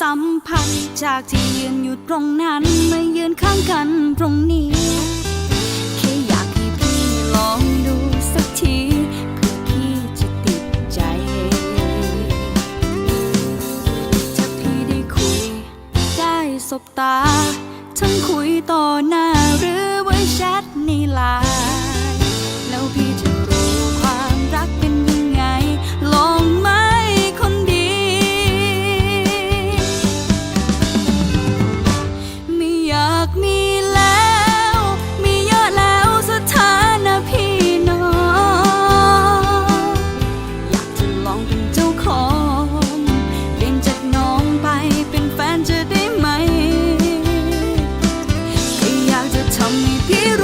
สัมพันธ์จากที่ยืนอยู่ตรงนั้นมายืนข้างกันตรงนี้แค่อยากให้พี่ลองดูสักทีเพื่อพี่จะติดใจถ้าพี่ได้คุย ได้สบตา ทั้งคุยต่อหน้าหรือไว่แชทในไลน์แล้วพี่จะ เจ้าของเลี่ยนจากน้องไปเป็นแฟนจะได้ไหมก็อยากจะทำให้พี่รู้